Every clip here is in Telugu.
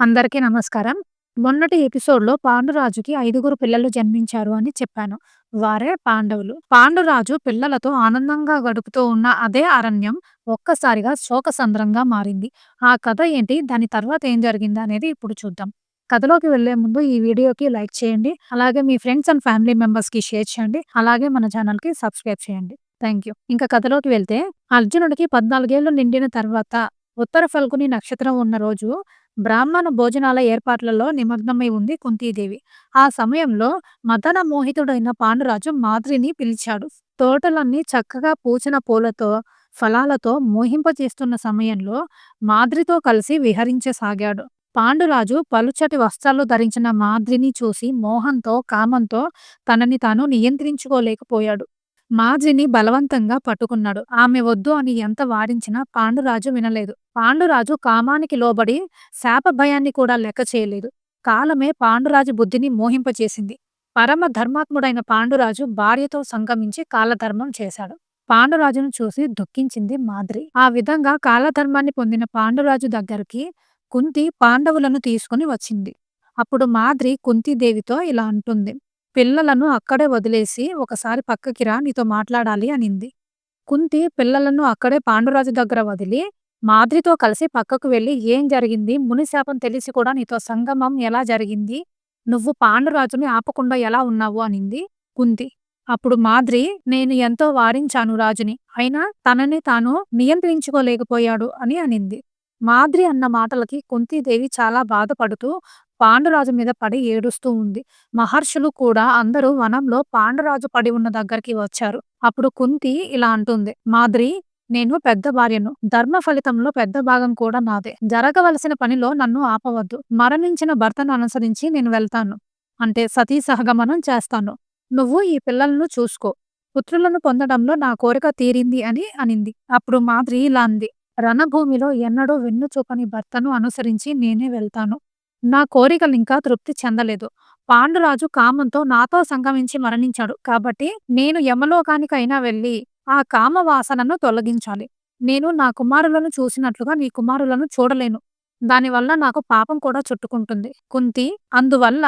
అందరికీ నమస్కారం. మొన్నటి ఎపిసోడ్‌లో పాండురాజుకి ఐదుగురు పిల్లలు జన్మించారు అని చెప్పాను. వారే పాండవులు. పాండురాజు పిల్లలతో ఆనందంగా గడుపుతూ ఉన్న అదే అరణ్యం ఒక్కసారిగా శోకసంద్రంగా మారింది. ఆ కథ ఏంటి? దాని తర్వాత ఏం జరిగింది? అనేది ఇప్పుడు చూద్దాం. కథలోకి వెళ్ళే ముందు ఈ వీడియోకి లైక్ చేయండి. అలాగే మీ ఫ్రెండ్స్ అండ్ ఫ్యామిలీ మెంబర్స్‌కి షేర్ చేయండి. అలాగే మన ఛానల్‌కి సబ్స్క్రైబ్ చేయండి. Thank you. ఇంకా కథలోకి వెళ్తే అర్జునుడికి పద్నాలుగేళ్ళు నిండిన తర్వాత ఉత్తర ఫల్గుని నక్షత్రం ఉన్న రోజు బ్రాహ్మణ భోజనాల ఏర్పాట్లలో నిమగ్నమై ఉంది కుంతీదేవి. ఆ సమయంలో మదన మోహితుడైన పాండురాజు మాద్రిని పిలిచాడు. తోటలన్నీ చక్కగా పూచిన పూలతో, ఫలాలతో మోహింపజేస్తున్న సమయంలో మాద్రితో కలిసి విహరించసాగాడు. పాండురాజు పలుచటి వస్త్రాలు ధరించిన మాద్రిని చూసి మోహంతో, కామంతో తనని తాను నియంత్రించుకోలేకపోయాడు. మాజిని బలవంతంగా పట్టుకున్నాడు. ఆమె వద్దు అని ఎంత వారించినా పాండురాజు వినలేదు. పాండురాజు కామానికి లోబడి శాపభయాన్ని కూడా లెక్క చేయలేదు. కాలమే పాండురాజు బుద్ధిని మోహింపచేసింది. పరమ ధర్మాత్ముడైన పాండురాజు భార్యతో సంగమించి కాలధర్మం చేశాడు. పాండురాజును చూసి దుఃఖించింది మాద్రి. ఆ విధంగా కాలధర్మాన్ని పొందిన పాండురాజు దగ్గరికి కుంతి పాండవులను తీసుకుని వచ్చింది. అప్పుడు మాద్రి కుంతీదేవితో ఇలా అంటుంది. పిల్లలను అక్కడే వదిలేసి ఒకసారి పక్కకి రా నీతో మాట్లాడాలి అనింది. కుంతి పిల్లలను అక్కడే పాండురాజు దగ్గర వదిలి మాద్రితో కలిసి పక్కకు వెళ్ళి ఏం జరిగింది? మునిశాపం తెలిసి కూడా నీతో సంగమం ఎలా జరిగింది? నువ్వు పాండురాజుని ఆపకుండా ఎలా ఉన్నావు? అనింది కుంతి. అప్పుడు మాద్రి నేను ఎంతో వారించాను రాజుని. అయినా తనని తాను నియంత్రించుకోలేకపోయాడు అని అనింది. మాద్రి అన్న మాటలకి కుంతీదేవి చాలా బాధపడుతూ పాండురాజు మీద పడి ఏడుస్తూ ఉంది. మహర్షులు కూడా అందరూ వనంలో పాండురాజు పడి ఉన్న దగ్గరికి వచ్చారు. అప్పుడు కుంతి ఇలా అంటుంది. మాద్రి నేను పెద్ద భార్యను. ధర్మ ఫలితంలో పెద్ద భాగం కూడా నాదే. జరగవలసిన పనిలో నన్ను ఆపవద్దు. మరణించిన భర్తను అనుసరించి నేను వెళ్తాను. అంటే సతీ సహగమనం చేస్తాను. నువ్వు ఈ పిల్లలను చూసుకో. పుత్రులను పొందడంలో నా కోరిక తీరింది అని అనింది. అప్పుడు మాద్రి ఇలా అంది. రణభూమిలో ఎన్నడూ వెన్నుచూపని భర్తను అనుసరించి నేనే వెళ్తాను. నా కోరికలు ఇంకా తృప్తి చెందలేదు. పాండురాజు కామంతో నాతో సంగమించి మరణించాడు. కాబట్టి నేను యమలోకానికైనా వెళ్ళి ఆ కామ వాసనను తొలగించాలి. నేను నా కుమారులను చూసినట్లుగా నీ కుమారులను చూడలేను. దానివల్ల నాకు పాపం కూడా చుట్టుకుంటుంది. కుంతి అందువల్ల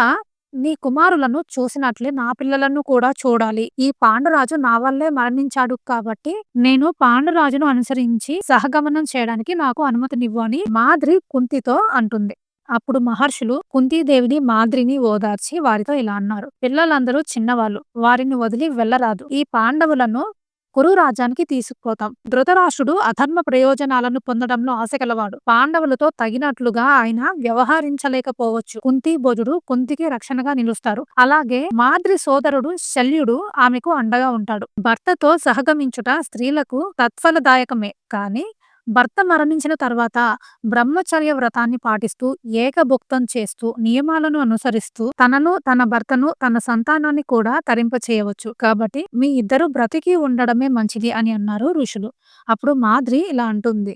నీ కుమారులను చూసినట్లే నా పిల్లలను కూడా చూడాలి. ఈ పాండురాజు నా వల్లే మరణించాడు కాబట్టి నేను పాండురాజును అనుసరించి సహగమనం చేయడానికి నాకు అనుమతినివ్వు అని మాద్రి కుంతితో అంటుంది. అప్పుడు మహర్షులు కుంతీదేవిని మాద్రిని ఓదార్చి వారితో ఇలా అన్నారు. పిల్లలందరూ చిన్నవాళ్ళు. వారిని వదిలి వెళ్ళరాదు. ఈ పాండవులను కురు రాజ్యానికి తీసుకుపోతాం. ధృతరాష్ట్రుడు అధర్మ ప్రయోజనాలను పొందడంలో ఆశగలవాడు. పాండవులతో తగినట్లుగా ఆయన వ్యవహరించలేకపోవచ్చు. కుంతి భోజుడు కుంతికి రక్షణగా నిలుస్తారు. అలాగే మాద్రి సోదరుడు శల్యుడు ఆమెకు అండగా ఉంటాడు. భర్తతో సహగమించుట స్త్రీలకు తత్ఫలదాయకమే కానీ భర్త మరణించిన తర్వాత బ్రహ్మచర్య వ్రతాన్ని పాటిస్తూ ఏకభుక్తం చేస్తూ నియమాలను అనుసరిస్తూ తనను తన భర్తను తన సంతానాన్ని కూడా తరింపచేయవచ్చు. కాబట్టి మీ ఇద్దరు బ్రతికి ఉండడమే మంచిది అని అన్నారు ఋషులు. అప్పుడు మాద్రి ఇలా అంటుంది.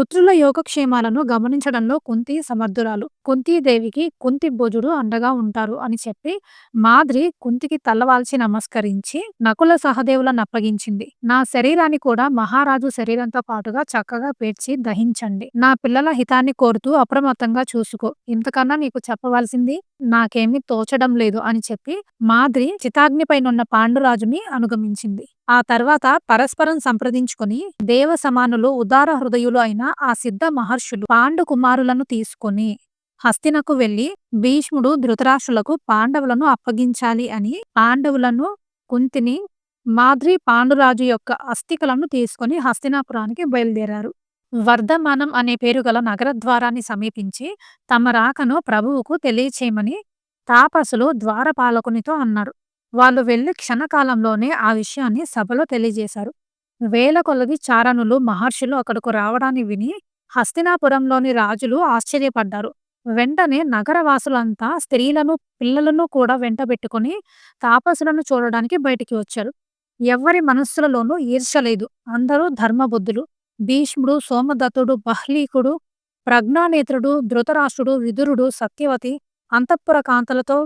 పుత్రుల యోగక్షేమాలను గమనించడంలో కుంతి సమర్థురాలు. కుంతీదేవికి కుంతి భోజుడు అండగా ఉంటారు అని చెప్పి మాద్రి కుంతికి తల్లవాల్చి నమస్కరించి నకుల సహదేవులను అప్పగించింది. నా శరీరాన్ని కూడా మహారాజు శరీరంతో పాటుగా చక్కగా పేర్చి దహించండి. నా పిల్లల హితాన్ని కోరుతూ అప్రమత్తంగా చూసుకో. ఇంతకన్నా నీకు చెప్పవలసింది నాకేమీ తోచడం లేదు అని చెప్పి మాద్రి చితాగ్నిపైనున్న పాండురాజుని అనుగమించింది. ఆ తర్వాత పరస్పరం సంప్రదించుకుని దేవ సమానులు ఉదార హృదయులు అయిన ఆ సిద్ధ మహర్షులు పాండు కుమారులను తీసుకొని హస్తినకు వెళ్ళి భీష్ముడు ధృతరాష్ట్రులకు పాండవులను అప్పగించాలి అని పాండవులను కుంతిని మాద్రి పాండురాజు యొక్క అస్థికలను తీసుకుని హస్తినాపురానికి బయలుదేరారు. వర్ధమానం అనే పేరు గల నగరద్వారాన్ని సమీపించి తమ రాకను ప్రభువుకు తెలియచేయమని తాపసులు ద్వారపాలకునితో అన్నారు. వాళ్ళు వెళ్ళి క్షణకాలంలోనే ఆ విషయాన్ని సభలో తెలియజేశారు. వేల కొలది చారణులు మహర్షులు అక్కడకు రావడాన్ని విని హస్తినాపురంలోని రాజులు ఆశ్చర్యపడ్డారు. వెంటనే నగరవాసులంతా స్త్రీలను, పిల్లలను కూడా వెంటబెట్టుకుని తాపసులను చూడడానికి బయటికి వచ్చారు. ఎవ్వరి మనస్సులలోనూ ఈర్ష్య లేదు. అందరూ ధర్మబుద్ధులు. భీష్ముడు, సోమదత్తుడు, బహ్లీకుడు, ప్రజ్ఞానేత్రుడు, ధృతరాష్ట్రుడు, విదురుడు, సత్యవతి అంతఃపుర కాంతలతో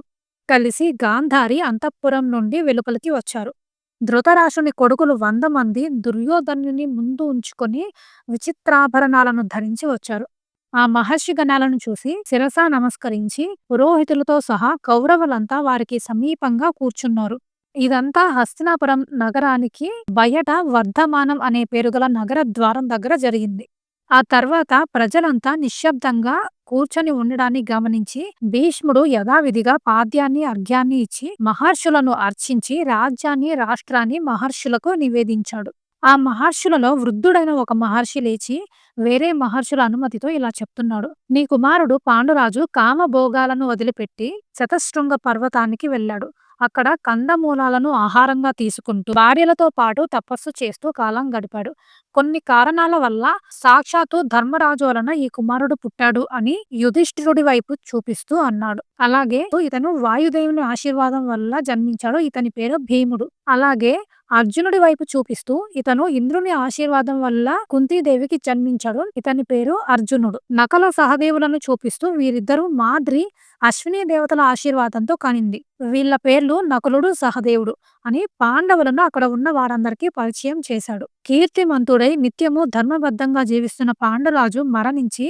కలిసి గాంధారి అంతఃపురం నుండి వెలుపలికి వచ్చారు. ధృతరాష్ట్రుని కొడుకులు వంద మంది దుర్యోధనుని ముందు ఉంచుకొని విచిత్రాభరణాలను ధరించి వచ్చారు. ఆ మహర్షి గణాలను చూసి శిరస నమస్కరించి పురోహితులతో సహా కౌరవులంతా వారికి సమీపంగా కూర్చున్నారు ఇదంతా హస్తినాపురం నగరానికి బయట వర్ధమానం అనే పేరుగల నగర ద్వారం దగ్గర జరిగింది. ఆ తర్వాత ప్రజలంతా నిశ్శబ్దంగా కూర్చొని ఉండడాన్ని గమనించి భీష్ముడు యథావిధిగా పాద్యాన్ని అర్ఘ్యాన్ని ఇచ్చి మహర్షులను అర్చించి రాజ్యాన్ని రాష్ట్రాన్ని మహర్షులకు నివేదించాడు. ఆ మహర్షులలో వృద్ధుడైన ఒక మహర్షి లేచి వేరే మహర్షుల అనుమతితో ఇలా చెప్తున్నాడు. నీ కుమారుడు పాండురాజు కామభోగాలను వదిలిపెట్టి శతశృంగ పర్వతానికి వెళ్ళాడు. అక్కడ కందమూలాలను ఆహారంగా తీసుకుంటూ భార్యలతో పాటు తపస్సు చేస్తూ కాలం గడిపాడు. కొన్ని కారణాల వల్ల సాక్షాత్తు ధర్మరాజు వలన ఈ కుమారుడు పుట్టాడు అని యుధిష్ఠిరుడి వైపు చూపిస్తూ అన్నాడు. అలాగే ఇతను వాయుదేవుని ఆశీర్వాదం వల్ల జన్మించాడు. ఇతని పేరు భీముడు. అలాగే అర్జునుడి వైపు చూపిస్తూ ఇతను ఇంద్రుని ఆశీర్వాదం వల్ల కుంతీదేవికి జన్మించాడు. ఇతని పేరు అర్జునుడు. నకల సహదేవులను చూపిస్తూ వీరిద్దరూ మాద్రి అశ్విని దేవతల ఆశీర్వాదంతో కనింది. వీళ్ళ పేర్లు నకులుడు సహదేవుడు అని పాండవులను అక్కడ ఉన్న వారందరికీ పరిచయం చేశాడు. కీర్తిమంతుడై నిత్యము ధర్మబద్ధంగా జీవిస్తున్న పాండరాజు మరణించి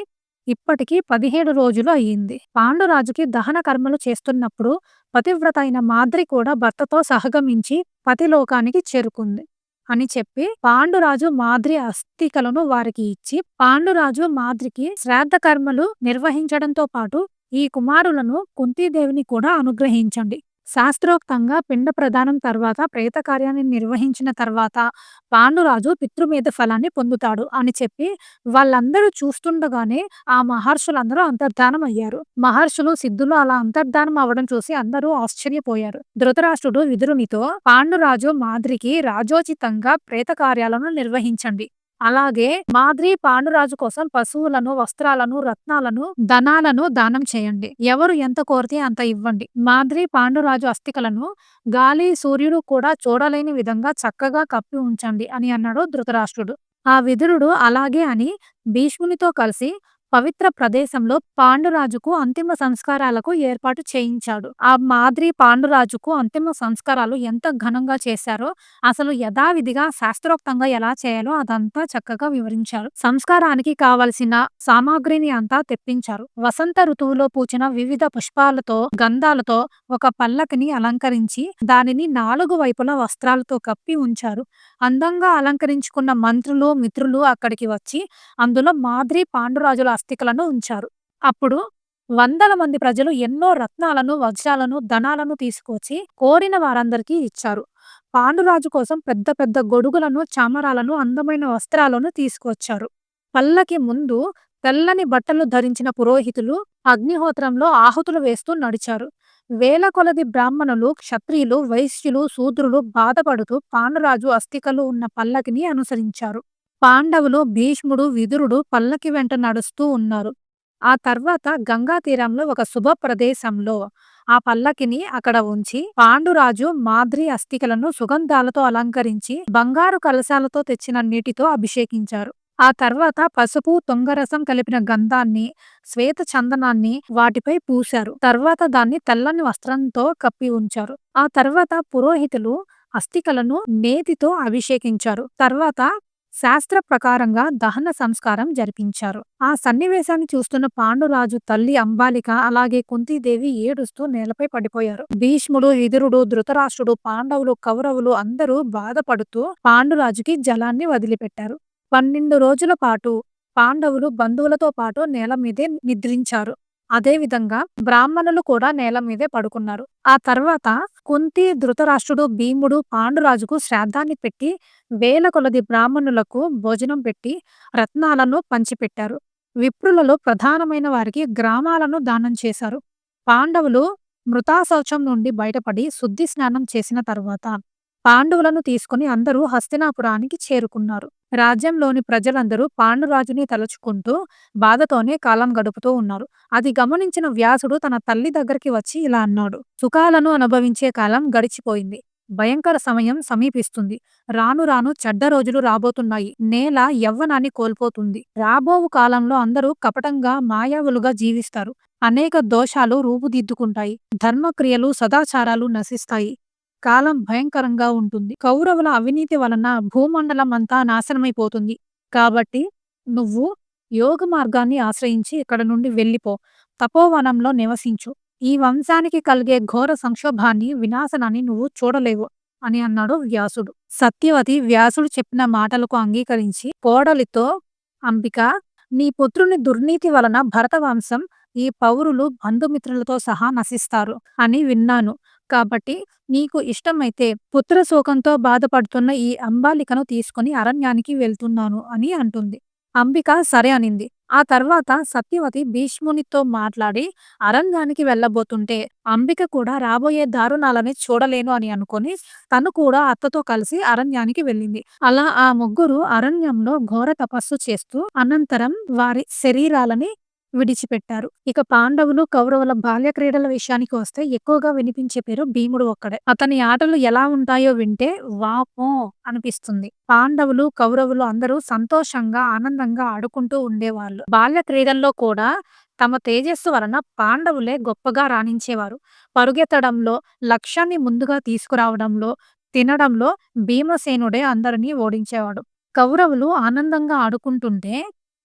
ఇప్పటికీ పదిహేడు రోజులు అయ్యింది. పాండురాజుకి దహన కర్మలు చేస్తున్నప్పుడు పతివ్రత అయిన మాద్రి కూడా భర్తతో సహగమించి పతిలోకానికి చేరుకుంది అని చెప్పి పాండురాజు మాద్రి అస్థికలను వారికి ఇచ్చి పాండురాజు మాద్రికి శ్రాద్ధ కర్మలు నిర్వహించడంతో పాటు ఈ కుమారులను కుంతీదేవిని కూడా అనుగ్రహించండి. శాస్త్రోక్తంగా పిండ ప్రదానం తర్వాత ప్రేత కార్యాన్ని నిర్వహించిన తర్వాత పాండురాజు పితృమేధ ఫలాన్ని పొందుతాడు అని చెప్పి వాళ్ళందరూ చూస్తుండగానే ఆ మహర్షులందరూ అంతర్ధానం అయ్యారు. మహర్షులు సిద్ధులు అలా అంతర్ధానం అవ్వడం చూసి అందరూ ఆశ్చర్యపోయారు. ధృతరాష్ట్రుడు విదురునితో పాండురాజు మాద్రికి రాజోచితంగా ప్రేత కార్యాలను నిర్వహించండి. అలాగే మాద్రి పాండురాజు కోసం పశువులను వస్త్రాలను రత్నాలను ధనాలను దానం చేయండి. ఎవరు ఎంత కోరితే అంత ఇవ్వండి. మాద్రి పాండురాజు అస్థికలను గాలి సూర్యుడు కూడా చూడలేని విధంగా చక్కగా కప్పి ఉంచండి అని అన్నాడు ధృతరాష్ట్రుడు. ఆ విదురుడు అలాగే అని భీష్మునితో కలిసి పవిత్ర ప్రదేశంలో పాండురాజుకు అంతిమ సంస్కారాలకు ఏర్పాటు చేయించాడు. ఆ మాదిరి పాండురాజుకు అంతిమ సంస్కారాలు ఎంత ఘనంగా చేశారో అసలు యథావిధిగా శాస్త్రోక్తంగా ఎలా చేయాలో అదంతా చక్కగా వివరించారు. సంస్కారానికి కావలసిన సామాగ్రిని అంతా తెప్పించారు. వసంత ఋతువులో పూచిన వివిధ పుష్పాలతో గంధాలతో ఒక పల్లకిని అలంకరించి దానిని నాలుగు వైపులా వస్త్రాలతో కప్పి ఉంచారు. అందంగా అలంకరించుకున్న మంత్రులు మిత్రులు అక్కడికి వచ్చి అందులో మాద్రి పాండురాజుల ఆస్తికలను ఉంచారు. అప్పుడు వందల మంది ప్రజలు ఎన్నో రత్నాలను వజ్రాలను ధనాలను తీసుకొచ్చి కోరిన వారందరికీ ఇచ్చారు. పాండురాజు కోసం పెద్ద పెద్ద గొడుగులను చామరాలను అందమైన వస్త్రాలను తీసుకొచ్చారు. పల్లకి ముందు తెల్లని బట్టలు ధరించిన పురోహితులు అగ్నిహోత్రంలో ఆహుతులు వేస్తూ నడిచారు. వేల కొలది బ్రాహ్మణులు క్షత్రియులు వైశ్యులు శూద్రులు బాధపడుతూ పాండురాజు అస్థికలు ఉన్న పల్లకిని అనుసరించారు. పాండవులు భీష్ముడు విదురుడు పల్లకి వెంట నడుస్తూ ఉన్నారు. ఆ తర్వాత గంగా తీరంలో ఒక శుభ ప్రదేశంలో ఆ పల్లకిని అక్కడ ఉంచి పాండురాజు మాద్రి అస్థికలను సుగంధాలతో అలంకరించి బంగారు కలశాలతో తెచ్చిన నీటితో అభిషేకించారు. ఆ తర్వాత పసుపు తొంగరసం కలిపిన గంధాన్ని శ్వేత చందనాన్ని వాటిపై పూశారు. తర్వాత దాన్ని తెల్లని వస్త్రంతో కప్పి ఉంచారు. ఆ తర్వాత పురోహితులు అస్థికలను నేతితో అభిషేకించారు. తర్వాత శాస్త్ర ప్రకారంగా దహన సంస్కారం జరిపించారు. ఆ సన్నివేశాన్ని చూస్తున్న పాండురాజు తల్లి అంబాలిక అలాగే కుంతీదేవి ఏడుస్తూ నేలపై పడిపోయారు. భీష్ముడు విదురుడు ధృతరాష్ట్రుడు పాండవులు కౌరవులు అందరూ బాధపడుతూ పాండురాజుకి జలాన్ని వదిలిపెట్టారు. పన్నెండు రోజుల పాటు పాండవులు బంధువులతో పాటు నేల మీదే నిద్రించారు. అదేవిధంగా బ్రాహ్మణులు కూడా నేల మీదే పడుకున్నారు. ఆ తర్వాత కుంతి ధృతరాష్ట్రుడు భీముడు పాండురాజుకు శ్రాద్ధాన్ని పెట్టి వేల కొలది బ్రాహ్మణులకు భోజనం పెట్టి రత్నాలను పంచిపెట్టారు. విప్రులలో ప్రధానమైన వారికి గ్రామాలను దానం చేశారు. పాండవులు మృతాశౌచం నుండి బయటపడి శుద్ధి స్నానం చేసిన తర్వాత పాండవులను తీసుకుని అందరూ హస్తినాపురానికి చేరుకున్నారు. రాజ్యంలోని ప్రజలందరూ పాండురాజుని తలుచుకుంటూ బాధతోనే కాలం గడుపుతూ ఉన్నారు. అది గమనించిన వ్యాసుడు తన తల్లి దగ్గరికి వచ్చి ఇలా అన్నాడు సుఖాలను అనుభవించే కాలం గడిచిపోయింది. భయంకర సమయం సమీపిస్తుంది. రాను రాను చెడ్డ రోజులు రాబోతున్నాయి. నేల యవ్వనాన్ని కోల్పోతుంది. రాబోవు కాలంలో అందరూ కపటంగా మాయావులుగా జీవిస్తారు. అనేక దోషాలు రూపుదిద్దుకుంటాయి. ధర్మక్రియలు సదాచారాలు నశిస్తాయి. కాలం భయంకరంగా ఉంటుంది. కౌరవుల అవినీతి వలన భూమండలం అంతా నాశనమైపోతుంది. కాబట్టి నువ్వు యోగ మార్గాన్ని ఆశ్రయించి ఇక్కడ నుండి వెళ్ళిపో. తపోవనంలో నివసించు. ఈ వంశానికి కలిగే ఘోర సంక్షోభాన్ని వినాశనాన్ని నువ్వు చూడలేవు అని అన్నాడు వ్యాసుడు. సత్యవతి వ్యాసుడు చెప్పిన మాటలకు అంగీకరించి కోడలితో అంబిక నీ పుత్రుని దుర్నీతి వలన భరత వంశం ఈ పౌరులు బంధుమిత్రులతో సహా నశిస్తారు అని విన్నాను. కాబట్టి నీకు ఇష్టమైతే పుత్ర శోకంతో బాధపడుతున్న ఈ అంబాలికను తీసుకుని అరణ్యానికి వెళ్తున్నాను అని అంటుంది. అంబిక సరే అనింది. ఆ తర్వాత సత్యవతి భీష్మునితో మాట్లాడి అరణ్యానికి వెళ్ళబోతుంటే అంబిక కూడా రాబోయే దారుణాలని చూడలేను అని అనుకొని తను కూడా అత్తతో కలిసి అరణ్యానికి వెళ్ళింది. అలా ఆ ముగ్గురు అరణ్యంలో ఘోర తపస్సు చేస్తూ అనంతరం వారి శరీరాలని విడిచిపెట్టారు. ఇక పాండవులు కౌరవుల బాల్య క్రీడల విషయానికి వస్తే ఎక్కువగా వినిపించే పేరు భీముడు ఒక్కడే. అతని ఆటలు ఎలా ఉంటాయో వింటే వాపో అనిపిస్తుంది. పాండవులు కౌరవులు అందరూ సంతోషంగా ఆనందంగా ఆడుకుంటూ ఉండేవాళ్ళు. బాల్య క్రీడల్లో కూడా తమ తేజస్సు వలన పాండవులే గొప్పగా రాణించేవారు. పరుగెత్తడంలో లక్ష్యాన్ని ముందుగా తీసుకురావడంలో తినడంలో భీమసేనుడే అందరినీ ఓడించేవాడు. కౌరవులు ఆనందంగా ఆడుకుంటుంటే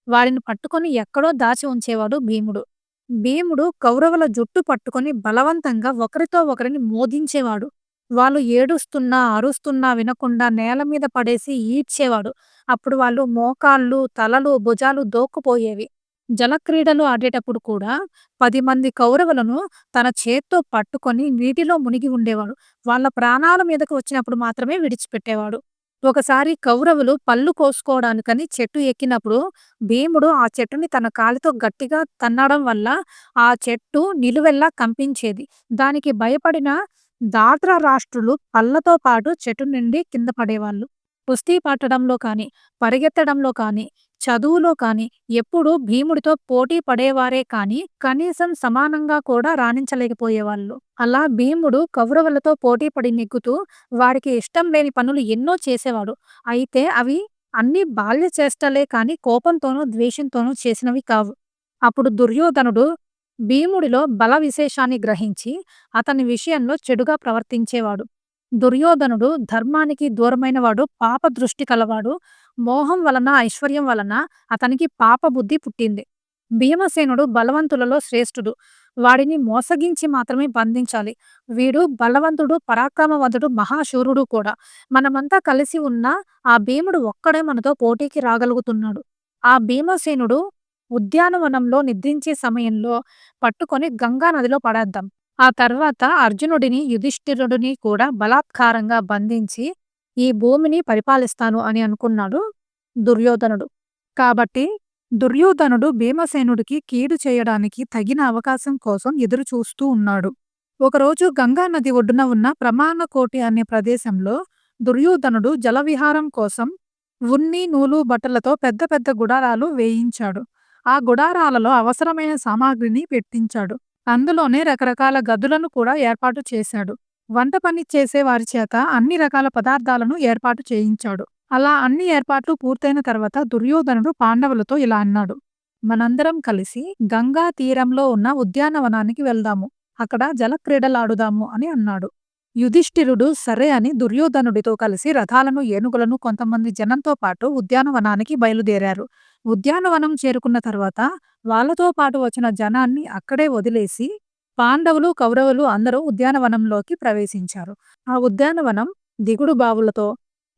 వారిని పట్టుకొని ఎక్కడో దాచి ఉంచేవాడు భీముడు. భీముడు కౌరవుల జుట్టు పట్టుకొని బలవంతంగా ఒకరితో ఒకరిని మోదించేవాడు వాళ్ళు ఏడుస్తున్నా అరుస్తున్నా వినకుండా నేల మీద పడేసి ఈడ్చేవాడు. అప్పుడు వాళ్ళు మోకాళ్ళు తలలు భుజాలు దోక్కుపోయేవి. జలక్రీడలు ఆడేటప్పుడు కూడా పది మంది కౌరవులను తన చేత్తో పట్టుకొని నీటిలో మునిగి ఉండేవాడు. వాళ్ళ ప్రాణాల మీదకు వచ్చినప్పుడు మాత్రమే విడిచిపెట్టేవాడు. ఒకసారి కౌరవులు పళ్ళు కోసుకోవడానికని చెట్టు ఎక్కినప్పుడు భీముడు ఆ చెట్టుని తన కాలితో గట్టిగా తన్నడం వల్ల ఆ చెట్టు నిలువెల్లా కంపించేది. దానికి భయపడిన దాత్ర రాష్ట్రులు పళ్ళతో పాటు చెట్టు నుండి కింద పడేవాళ్ళు. కుస్తీ పట్టడంలో కానీ పరిగెత్తడంలో కానీ చదువులో కానీ ఎప్పుడూ భీముడితో పోటీ పడేవారే కానీ కనీసం సమానంగా కూడా రాణించలేకపోయేవాళ్ళు. అలా భీముడు కౌరవులతో పోటీ పడి నెగ్గుతూ వారికి ఇష్టం లేని పనులు ఎన్నో చేసేవాడు. అయితే అవి అన్ని బాల్య చేష్టలే కాని కోపంతోనూ ద్వేషంతోనూ చేసినవి కావు. అప్పుడు దుర్యోధనుడు భీముడిలో బల విశేషాన్ని గ్రహించి అతని విషయంలో చెడుగా ప్రవర్తించేవాడు. దుర్యోధనుడు ధర్మానికి దూరమైనవాడు పాప దృష్టి కలవాడు మోహం వలన ఐశ్వర్యం వలన అతనికి పాప బుద్ధి పుట్టింది. భీమసేనుడు బలవంతులలో శ్రేష్ఠుడు. వాడిని మోసగించి మాత్రమే బంధించాలి. వీడు బలవంతుడు పరాక్రమవంతుడు మహాశూరుడు కూడా. మనమంతా కలిసి ఉన్న ఆ భీముడు ఒక్కడే మనతో పోటీకి రాగలుగుతున్నాడు. ఆ భీమసేనుడు ఉద్యానవనంలో నిద్రించే సమయంలో పట్టుకొని గంగా నదిలో పడేద్దాం. ఆ తర్వాత అర్జునుడిని యుధిష్ఠిరుడిని కూడా బలాత్కారంగా బంధించి ఈ భూమిని పరిపాలిస్తాను అని అనుకున్నాడు దుర్యోధనుడు. కాబట్టి దుర్యోధనుడు భీమసేనుడికి కీడు చేయడానికి తగిన అవకాశం కోసం ఎదురు చూస్తూ ఉన్నాడు. ఒకరోజు గంగా నది ఒడ్డున ఉన్న ప్రమాణకోటి అనే ప్రదేశంలో దుర్యోధనుడు జలవిహారం కోసం ఉన్ని నూలు బట్టలతో పెద్ద పెద్ద గుడారాలు వేయించాడు. ఆ గుడారాలలో అవసరమైన సామాగ్రిని పెట్టించాడు. అందులోనే రకరకాల గదులను కూడా ఏర్పాటు చేశాడు. వంట పని చేసే వారి చేత అన్ని రకాల పదార్థాలను ఏర్పాటు చేయించాడు. అలా అన్ని ఏర్పాట్లు పూర్తయిన తర్వాత దుర్యోధనుడు పాండవులతో ఇలా అన్నాడు. మనందరం కలిసి గంగా తీరంలో ఉన్న ఉద్యానవనానికి వెళ్దాము. అక్కడ జలక్రీడలాడుదాము అని అన్నాడు. యుధిష్ఠిరుడు సరే అని దుర్యోధనుడితో కలిసి రథాలను ఏనుగులను కొంతమంది జనంతో పాటు ఉద్యానవనానికి బయలుదేరారు. ఉద్యానవనం చేరుకున్న తర్వాత వాళ్ళతో పాటు వచ్చిన జనాన్ని అక్కడే వదిలేసి పాండవులు కౌరవులు అందరూ ఉద్యానవనంలోకి ప్రవేశించారు. ఆ ఉద్యానవనం దిగుడు బావులతో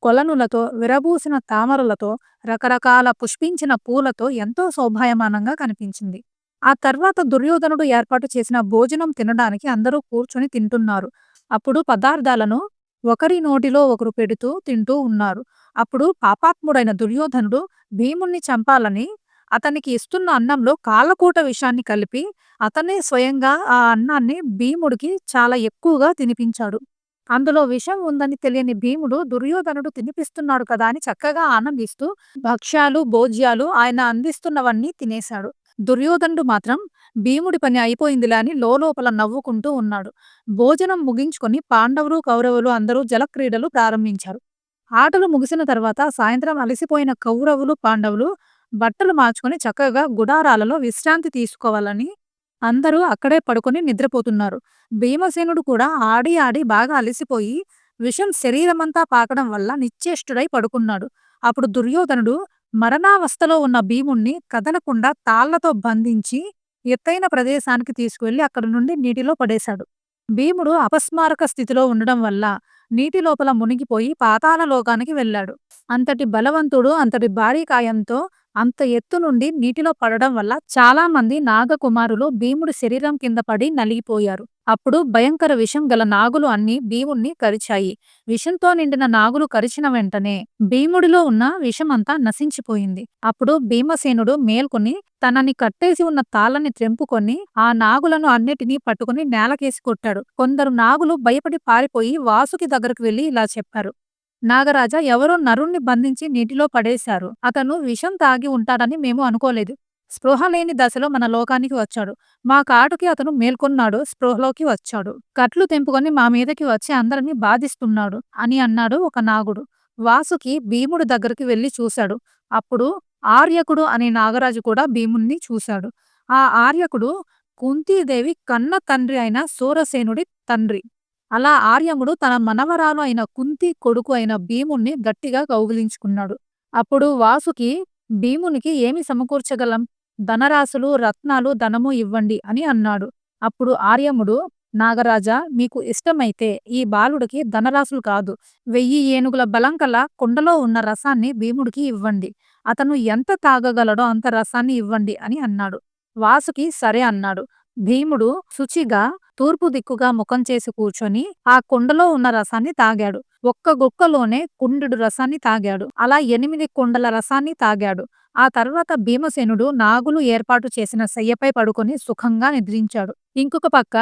కొలనులతో విరబూసిన తామరలతో రకరకాల పుష్పించిన పూలతో ఎంతో శోభాయమానంగా కనిపించింది. ఆ తర్వాత దుర్యోధనుడు ఏర్పాటు చేసిన భోజనం తినడానికి అందరూ కూర్చొని తింటున్నారు. అప్పుడు పదార్థాలను ఒకరి నోటిలో ఒకరు పెడుతూ తింటూ ఉన్నారు. అప్పుడు పాపాత్ముడైన దుర్యోధనుడు భీముణ్ణి చంపాలని అతనికి ఇస్తున్న అన్నంలో కాలకూట విషాన్ని కలిపి అతనే స్వయంగా ఆ అన్నాన్ని భీముడికి చాలా ఎక్కువగా తినిపించాడు. అందులో విషం ఉందని తెలియని భీముడు దుర్యోధనుడు తినిపిస్తున్నాడు కదా అని చక్కగా ఆనందిస్తూ భక్ష్యాలు భోజ్యాలు ఆయన అందిస్తున్నవన్నీ తినేశాడు. దుర్యోధనుడు మాత్రం భీముడి పని అయిపోయిందిలా అని లోపల నవ్వుకుంటూ ఉన్నాడు. భోజనం ముగించుకొని పాండవులు కౌరవులు అందరూ జలక్రీడలు ప్రారంభించారు. ఆటలు ముగిసిన తర్వాత సాయంత్రం అలసిపోయిన కౌరవులు పాండవులు బట్టలు మార్చుకొని చక్కగా గుడారాలలో విశ్రాంతి తీసుకోవాలని అందరూ అక్కడే పడుకొని నిద్రపోతున్నారు. భీమసేనుడు కూడా ఆడి ఆడి బాగా అలసిపోయి విషం శరీరమంతా పాకడం వల్ల నిశ్చేష్టుడై పడుకున్నాడు. అప్పుడు దుర్యోధనుడు మరణావస్థలో ఉన్న భీముణ్ణి కదలకుండా తాళ్ళతో బంధించి ఎత్తైన ప్రదేశానికి తీసుకువెళ్ళి అక్కడి నుండి నీటిలో పడేశాడు. భీముడు అపస్మారక స్థితిలో ఉండడం వల్ల నీటి లోపల మునిగిపోయి పాతాళ లోకానికి వెళ్ళాడు. అంతటి బలవంతుడు అంతటి భారీ కాయంతో అంత ఎత్తు నుండి నీటిలో పడడం వల్ల చాలా మంది నాగకుమారులు భీముడి శరీరం కింద పడి నలిగిపోయారు. అప్పుడు భయంకర విషం గల నాగులు అన్ని భీముణ్ణి కరిచాయి. విషంతో నిండిన నాగులు కరిచిన వెంటనే భీముడిలో ఉన్న విషమంతా నశించిపోయింది. అప్పుడు భీమసేనుడు మేల్కొని తనని కట్టేసి ఉన్న తాళ్ళని త్రెంపుకొని ఆ నాగులను అన్నిటినీ పట్టుకుని నేలకేసి కొట్టాడు. కొందరు నాగులు భయపడి పారిపోయి వాసుకి దగ్గరకు వెళ్ళి ఇలా చెప్పారు. నాగరాజ ఎవరో నరుణ్ణి బంధించి నీటిలో పడేశారు. అతను విషం తాగి ఉంటాడని మేము అనుకోలేదు. స్పృహ లేని దశలో మన లోకానికి వచ్చాడు. మా కాటుకి అతను మేల్కొన్నాడు. స్పృహలోకి వచ్చాడు. కట్లు తెంపుకొని మా మీదకి వచ్చి అందరినీ బాధిస్తున్నాడు అని అన్నాడు ఒక నాగుడు. వాసుకి భీముడు దగ్గరికి వెళ్ళి చూశాడు. అప్పుడు ఆర్యకుడు అనే నాగరాజు కూడా భీముణ్ణి చూశాడు. ఆ ఆర్యకుడు కుంతీదేవి కన్న తండ్రి అయిన సూరసేనుడి తండ్రి. అలా ఆర్యముడు తన మనవరాలు అయిన కుంతి కొడుకు అయిన భీముణ్ణి గట్టిగా కౌగిలించుకున్నాడు. అప్పుడు వాసుకి భీమునికి ఏమి సమకూర్చగలం? ధనరాశులు రత్నాలు ధనము ఇవ్వండి అని అన్నాడు. అప్పుడు ఆర్యముడు నాగరాజా మీకు ఇష్టమైతే ఈ బాలుడికి ధనరాశులు కాదు. వెయ్యి ఏనుగుల బలం కల కుండలో ఉన్న రసాన్ని భీముడికి ఇవ్వండి. అతను ఎంత తాగగలడో అంత రసాన్ని ఇవ్వండి అని అన్నాడు. వాసుకి సరే అన్నాడు. భీముడు శుచిగా తూర్పు దిక్కుగా ముఖం చేసి కూర్చొని ఆ కుండలో ఉన్న రసాన్ని తాగాడు. ఒక్క గుక్కలోనే కుండెడు రసాన్ని తాగాడు. అలా ఎనిమిది కుండల రసాన్ని తాగాడు. ఆ తర్వాత భీమసేనుడు నాగులు ఏర్పాటు చేసిన శయ్యపై పడుకొని సుఖంగా నిద్రించాడు. ఇంకొక పక్క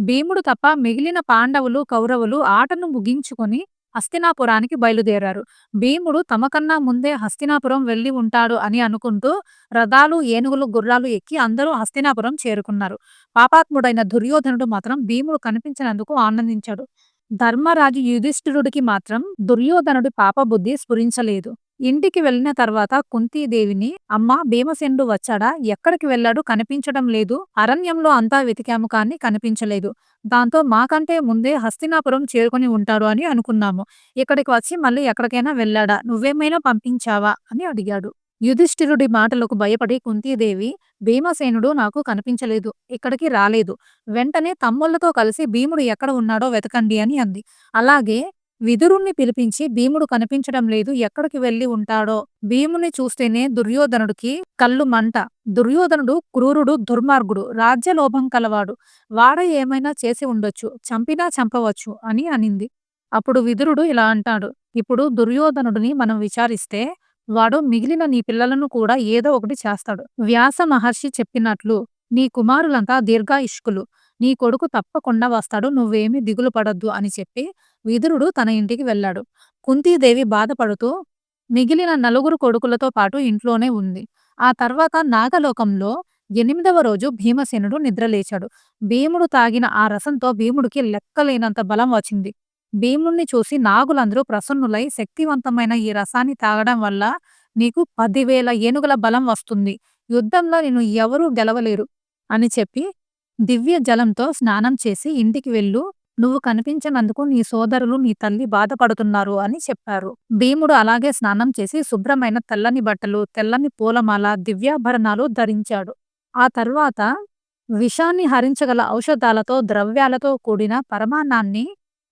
భీముడు తప్ప మిగిలిన పాండవులు కౌరవులు ఆటను ముగించుకొని హస్తినాపురానికి బయలుదేరారు. భీముడు తమకన్నా ముందే హస్తినాపురం వెళ్ళి ఉంటాడు అని అనుకుంటూ రథాలు ఏనుగులు గుర్రాలు ఎక్కి అందరూ హస్తినాపురం చేరుకున్నారు. పాపాత్ముడైన దుర్యోధనుడు మాత్రం భీముడు కనిపించినందుకు ఆనందించాడు. ధర్మరాజు యుధిష్ఠిరుడికి మాత్రం దుర్యోధనుడి పాపబుద్ధి స్ఫురించలేదు. ఇంటికి వెళ్ళిన తర్వాత కుంతీదేవిని అమ్మ భీమసేనుడు వచ్చాడా? ఎక్కడికి వెళ్ళాడు? కనిపించడం లేదు. అరణ్యంలో అంతా వెతికాము కానీ కనిపించలేదు. దాంతో మాకంటే ముందే హస్తినాపురం చేరుకుని ఉంటాడు అని అనుకున్నాము. ఇక్కడికి వచ్చి మళ్ళీ ఎక్కడికైనా వెళ్ళాడా? నువ్వేమైనా పంపించావా అని అడిగాడు. యుధిష్ఠిరుడి మాటలకు భయపడి కుంతీదేవి భీమసేనుడు నాకు కనిపించలేదు. ఇక్కడికి రాలేదు. వెంటనే తమ్ముళ్ళతో కలిసి భీముడు ఎక్కడ ఉన్నాడో వెతకండి అని అంది. అలాగే విదురుణ్ణి పిలిపించి భీముడు కనిపించడం లేదు. ఎక్కడికి వెళ్ళి ఉంటాడో? భీముని చూస్తేనే దుర్యోధనుడికి కళ్ళు మంట. దుర్యోధనుడు క్రూరుడు దుర్మార్గుడు. రాజ్యలోభం కలవాడు. వాడ ఏమైనా చేసి ఉండొచ్చు. చంపినా చంపవచ్చు అని అనింది. అప్పుడు విదురుడు ఇలా అంటాడు. ఇప్పుడు దుర్యోధనుడిని మనం విచారిస్తే వాడు మిగిలిన నీ పిల్లలను కూడా ఏదో ఒకటి చేస్తాడు. వ్యాస మహర్షి చెప్పినట్లు నీ కుమారులంతా దీర్ఘాయుష్కులు. నీ కొడుకు తప్పకుండా వస్తాడు నువ్వేమీ దిగులు పడొద్దు అని చెప్పి విదురుడు తన ఇంటికి వెళ్ళాడు. కుంతీదేవి బాధపడుతూ మిగిలిన నలుగురు కొడుకులతో పాటు ఇంట్లోనే ఉంది. ఆ తర్వాత నాగలోకంలో ఎనిమిదవ రోజు భీమసేనుడు నిద్రలేచాడు. భీముడు తాగిన ఆ రసంతో భీముడికి లెక్కలేనంత బలం వచ్చింది. భీముణ్ణి చూసి నాగులందరూ ప్రసన్నులై శక్తివంతమైన ఈ రసాన్ని తాగడం వల్ల నీకు పదివేల ఏనుగుల బలం వస్తుంది. యుద్ధంలో నిన్ను ఎవరూ గెలవలేరు అని చెప్పి దివ్య జలంతో స్నానం చేసి ఇంటికి వెళ్ళు. నువ్వు కనిపించినందుకు నీ సోదరులు నీ తల్లి బాధపడుతున్నారు అని చెప్పారు. భీముడు అలాగే స్నానం చేసి శుభ్రమైన తెల్లని బట్టలు తెల్లని పూలమాల దివ్యాభరణాలు ధరించాడు. ఆ తర్వాత విషాన్ని హరించగల ఔషధాలతో ద్రవ్యాలతో కూడిన పరమాణాన్ని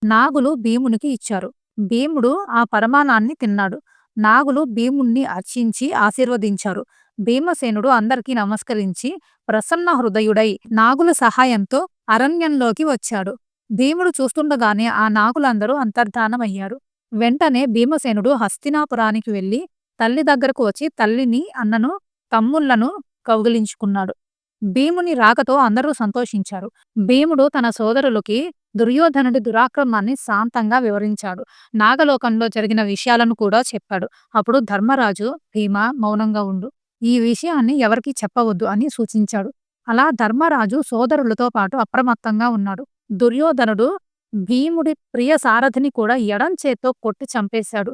నాగులు భీమునికి ఇచ్చారు. భీముడు ఆ పరమాణాన్ని తిన్నాడు. నాగులు భీముణ్ణి అర్చించి ఆశీర్వదించారు. భీమసేనుడు అందరికీ నమస్కరించి ప్రసన్న హృదయుడై నాగుల సహాయంతో అరణ్యంలోకి వచ్చాడు. భీముడు చూస్తుండగానే ఆ నాగులందరూ అంతర్ధానమయ్యారు. వెంటనే భీమసేనుడు హస్తినాపురానికి వెళ్ళి తల్లి దగ్గరకు వచ్చి తల్లిని అన్నను తమ్ముళ్ళను కౌగిలించుకున్నాడు. భీముని రాకతో అందరూ సంతోషించారు. భీముడు తన సోదరులకి దుర్యోధనుడి దురాక్రమాన్ని శాంతంగా వివరించాడు. నాగలోకంలో జరిగిన విషయాలను కూడా చెప్పాడు. అప్పుడు ధర్మరాజు భీమ మౌనంగా ఉండు. ఈ విషయాన్ని ఎవరికీ చెప్పవద్దు అని సూచించాడు. అలా ధర్మరాజు సోదరులతో పాటు అప్రమత్తంగా ఉన్నాడు. దుర్యోధనుడు భీముడి ప్రియ సారథిని కూడా ఎడం చేత్తో కొట్టి చంపేశాడు.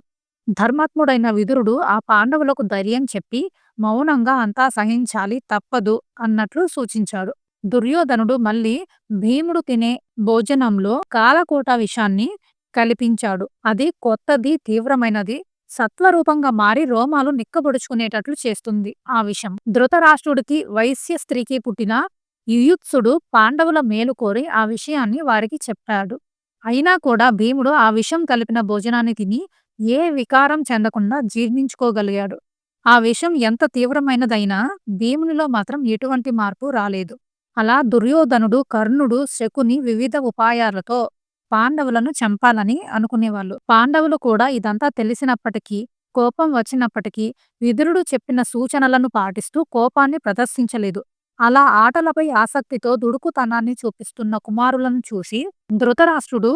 ధర్మాత్ముడైన విదురుడు ఆ పాండవులకు ధైర్యం చెప్పి మౌనంగా అంతా సహించాలి తప్పదు అన్నట్లు సూచించాడు. దుర్యోధనుడు మళ్ళీ భీముడు తినే భోజనంలో కాలకోట విషాన్ని కల్పించాడు. అది కొత్తది తీవ్రమైనది. సత్వరూపంగా మారి రోమాలు నిక్కబొడుచుకునేటట్లు చేస్తుంది ఆ విషం ధృతరాష్ట్రుడికి వైశ్య స్త్రీకి పుట్టిన యుయుత్సుడు పాండవుల మేలు కోరి ఆ విషయాన్ని వారికి చెప్పాడు. అయినా కూడా భీముడు ఆ విషం కలిపిన భోజనాన్ని తిని ఏ వికారం చెందకుండా జీర్ణించుకోగలిగాడు. ఆ విషం ఎంత తీవ్రమైనదైనా భీమునిలో మాత్రం ఎటువంటి మార్పు రాలేదు. అలా దుర్యోధనుడు కర్ణుడు శకుని వివిధ ఉపాయాలతో పాండవులను చంపాలని అనుకునేవాళ్ళు. పాండవులు కూడా ఇదంతా తెలిసినప్పటికీ కోపం వచ్చినప్పటికీ విదురుడు చెప్పిన సూచనలను పాటిస్తూ కోపాన్ని ప్రదర్శించలేదు. అలా ఆటలపై ఆసక్తితో దుడుకుతనాన్ని చూపిస్తున్న కుమారులను చూసి ధృతరాష్ట్రుడు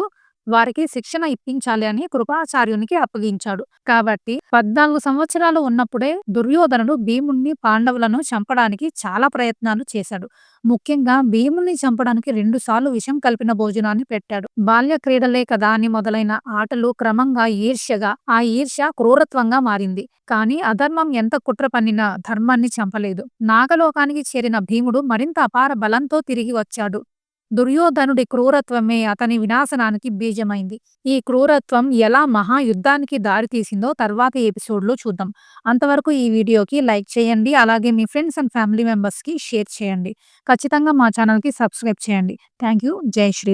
వారికి శిక్షణ ఇప్పించాలి అని కృపాచార్యునికి అప్పగించాడు. కాబట్టి పద్నాలుగు సంవత్సరాలు ఉన్నప్పుడే దుర్యోధనుడు భీముణ్ణి పాండవులను చంపడానికి చాలా ప్రయత్నాలు చేశాడు. ముఖ్యంగా భీముని చంపడానికి రెండు సార్లు విషం కలిపిన భోజనాన్ని పెట్టాడు. బాల్య క్రీడలే కదా అని మొదలైన ఆటలు క్రమంగా ఈర్ష్యగా ఆ ఈర్ష్య క్రూరత్వంగా మారింది. కానీ అధర్మం ఎంత కుట్ర పన్నినా ధర్మాన్ని చంపలేదు. నాగలోకానికి చేరిన భీముడు మరింత అపార బలంతో తిరిగి వచ్చాడు. దుర్యోధనుడి క్రూరత్వమే అతని వినాశనానికి బీజమైంది. ఈ క్రూరత్వం ఎలా మహాయుద్ధానికి దారితీసిందో తర్వాత ఎపిసోడ్లో చూద్దాం. అంతవరకు ఈ వీడియోకి లైక్ చేయండి అలాగే మీ ఫ్రెండ్స్ అండ్ ఫ్యామిలీ మెంబర్స్కి షేర్ చేయండి. ఖచ్చితంగా మా ఛానల్కి సబ్స్క్రైబ్ చేయండి. థ్యాంక్ యూ జై శ్రీ